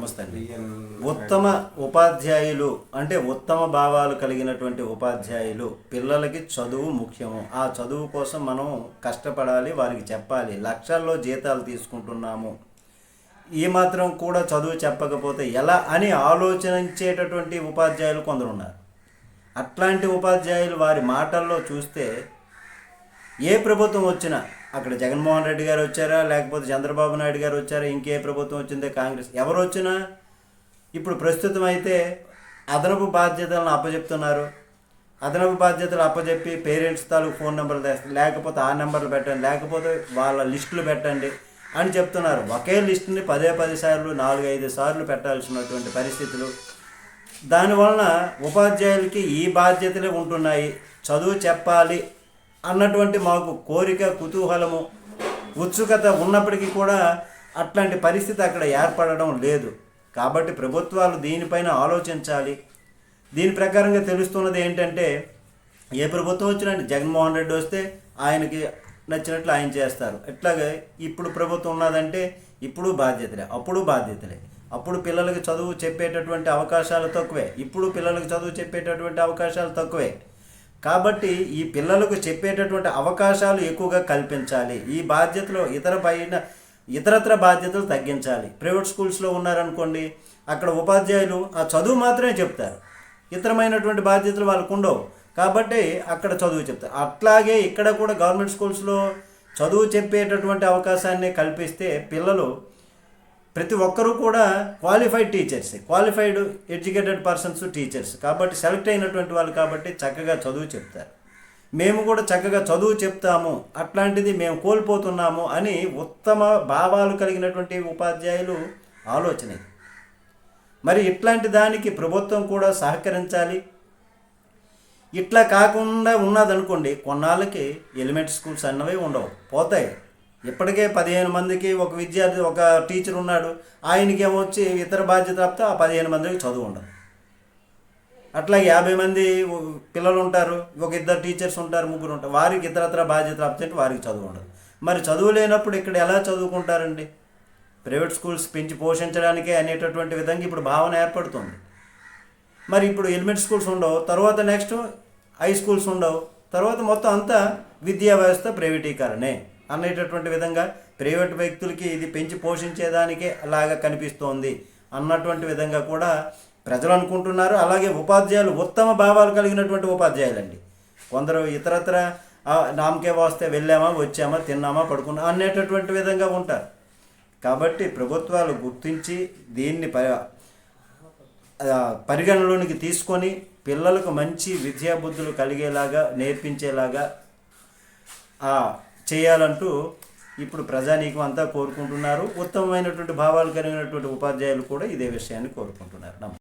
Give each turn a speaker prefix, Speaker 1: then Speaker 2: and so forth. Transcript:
Speaker 1: నమస్తే అండి. ఉత్తమ ఉపాధ్యాయులు అంటే ఉత్తమ భావాలు కలిగినటువంటి ఉపాధ్యాయులు పిల్లలకి చదువు ముఖ్యము. ఆ చదువు కోసం మనం కష్టపడాలి వారికి చెప్పాలి. లక్షల్లో జీతాలు తీసుకుంటున్నాము. ఈ మాత్రం కూడా చదువు చెప్పకపోతే ఎలా అని ఆలోచించేటటువంటి ఉపాధ్యాయులు కొందరు ఉన్నారు అట్లాంటి ఉపాధ్యాయులు వారి మాటల్లో చూస్తే ఏ ప్రభుత్వం వచ్చినా అక్కడ జగన్మోహన్ రెడ్డి గారు వచ్చారా? లేకపోతే చంద్రబాబు నాయుడు గారు వచ్చారా? ఇంకే ప్రభుత్వం వచ్చిందే కాంగ్రెస్. ఎవరు వచ్చినా ఇప్పుడు ప్రస్తుతం అయితే అదనపు బాధ్యతలను అప్పచెప్తున్నారు అదనపు బాధ్యతలు అప్పచెప్పి పేరెంట్స్ తాలూకు ఫోన్ నెంబర్లు తెస్తారు లేకపోతే ఆ నెంబర్లు పెట్టండి లేకపోతే వాళ్ళ లిస్టులు పెట్టండి అని చెప్తున్నారు. ఒకే లిస్టుని పదే పది సార్లు నాలుగు ఐదు సార్లు పెట్టాల్సినటువంటి పరిస్థితులు. దానివలన ఉపాధ్యాయులకి ఈ బాధ్యతలే ఉంటున్నాయి. చదువు చెప్పాలి అన్నటువంటి మాకు కోరిక కుతూహలము ఉత్సుకత ఉన్నప్పటికీ కూడా అట్లాంటి పరిస్థితి అక్కడ ఏర్పడడం లేదు. కాబట్టి ప్రభుత్వాలు దీనిపైన ఆలోచించాలి. దీని ప్రకారంగా తెలుస్తున్నది ఏంటంటే ఏ ప్రభుత్వం వచ్చినా జగన్మోహన్ రెడ్డి వస్తే ఆయనకి నచ్చినట్లు ఆయన చేస్తారు. ఇట్లాగే ఇప్పుడు ప్రభుత్వం ఉన్నదంటే ఇప్పుడు బాధ్యతలే అప్పుడు బాధ్యతలే. అప్పుడు పిల్లలకి చదువు చెప్పేటటువంటి అవకాశాలు తక్కువే ఇప్పుడు పిల్లలకి చదువు చెప్పేటటువంటి అవకాశాలు తక్కువే. కాబట్టి ఈ పిల్లలకు చెప్పేటటువంటి అవకాశాలు ఎక్కువగా కల్పించాలి. ఈ బాధ్యతలు ఇతర పైన ఇతరత్ర బాధ్యతలు తగ్గించాలి. ప్రైవేట్ స్కూల్స్లో ఉన్నారనుకోండి అక్కడ ఉపాధ్యాయులు ఆ చదువు మాత్రమే చెప్తారు. ఇతరమైనటువంటి బాధ్యతలు వాళ్ళకు ఉండవు. కాబట్టి అక్కడ చదువు చెప్తారు. అట్లాగే ఇక్కడ కూడా గవర్నమెంట్ స్కూల్స్లో చదువు చెప్పేటటువంటి అవకాశాన్ని కల్పిస్తే పిల్లలు ప్రతి ఒక్కరూ కూడా qualified teachers qualified educated persons teachers కాబట్టి సెలెక్ట్ అయినటువంటి వాళ్ళు కాబట్టి చక్కగా చదువు చెప్తారు. మేము కూడా చక్కగా చదువు చెప్తాము. అట్లాంటిది మేము కోల్పోతున్నాము అని ఉత్తమ భావాలు కలిగినటువంటి ఉపాధ్యాయులు ఆలోచన మరి ఇట్లాంటి దానికి ప్రభుత్వం కూడా సహకరించాలి. ఇట్లా కాకుండా ఉన్నదనుకోండి కొన్నాళ్ళకి ఎలిమెంటరీ స్కూల్స్ అన్నవి ఉండవు పోతాయి. ఇప్పటికే పదిహేను మందికి ఒక విద్యార్థి ఒక టీచర్ ఉన్నాడు. ఆయనకి ఏమొచ్చి ఇతర బాధ్యత తప్పితే ఆ పదిహేను మందికి చదువు ఉండదు. అట్లా యాభై మంది పిల్లలు ఉంటారు ఒక ఇద్దరు టీచర్స్ ఉంటారు ముగ్గురు ఉంటారు. వారికి ఇతరత్ర బాధ్యత తప్పితే వారికి చదువు ఉండదు. మరి చదువు లేనప్పుడు ఇక్కడ ఎలా చదువుకుంటారండి? ప్రైవేట్ స్కూల్స్ పెంచి పోషించడానికే అనేటటువంటి విధంగా ఇప్పుడు భావన ఏర్పడుతుంది. మరి ఇప్పుడు ఎలిమెంటరీ స్కూల్స్ ఉండవు తర్వాత నెక్స్ట్ హై స్కూల్స్ ఉండవు తర్వాత మొత్తం అంతా విద్యా వ్యవస్థ ప్రైవేటీకరణే. అనేటటువంటి విధంగా ప్రైవేట్ వ్యక్తులకి ఇది పెంచి పోషించేదానికే అలాగా కనిపిస్తోంది అన్నటువంటి విధంగా కూడా ప్రజలు అనుకుంటున్నారు. అలాగే ఉపాధ్యాయులు ఉత్తమ భావాలు కలిగినటువంటి ఉపాధ్యాయులండి. కొందరు ఇతరత్ర నామకే వస్తే వెళ్ళామా వచ్చామా తిన్నామా పడుకున్నా అనేటటువంటి విధంగా ఉంటారు. కాబట్టి ప్రభుత్వాలు గుర్తించి దీన్ని ప పరిగణలోనికి తీసుకొని పిల్లలకు మంచి విద్యాబుద్ధులు కలిగేలాగా నేర్పించేలాగా ఆ, చేయాలంటూ ఇప్పుడు ప్రజానీకం అంతా కోరుకుంటున్నారు. ఉత్తమమైనటువంటి భావాలు కలిగినటువంటి ఉపాధ్యాయులు కూడా ఇదే విషయాన్ని కోరుకుంటున్నారు. నమస్తే